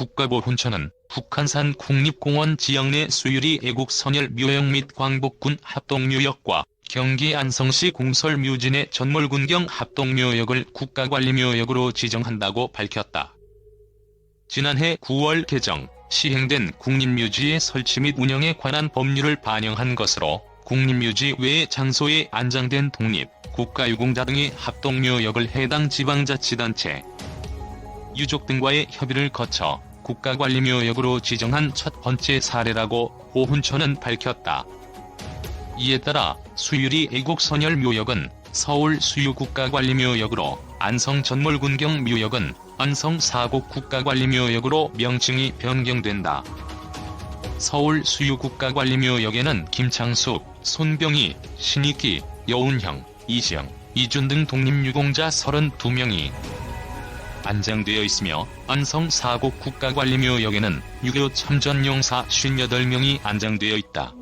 국가보훈처는 북한산 국립공원 지역 내 수유리 애국 선열 묘역 및 광복군 합동묘역과 경기 안성시 공설 묘진의 전몰군경 합동묘역을 국가관리묘역으로 지정한다고 밝혔다. 지난해 9월 개정, 시행된 국립묘지의 설치 및 운영에 관한 법률을 반영한 것으로 국립묘지 외의 장소에 안장된 독립, 국가유공자 등의 합동묘역을 해당 지방자치단체, 유족 등과의 협의를 거쳐 국가관리묘역으로 지정한 첫 번째 사례라고 보훈처는 밝혔다. 이에 따라 수유리 애국선열묘역은 서울 수유국가관리묘역으로 안성 전몰군경 묘역은 안성 사곡 국가관리묘역으로 명칭이 변경된다. 서울 수유국가관리묘역에는 김창숙, 손병희, 신익기, 여운형, 이시영, 이준 등 독립유공자 32명이 안장되어 있으며 안성 사곡 국가관리묘역에는 6.25 참전용사 58명이 안장되어 있다.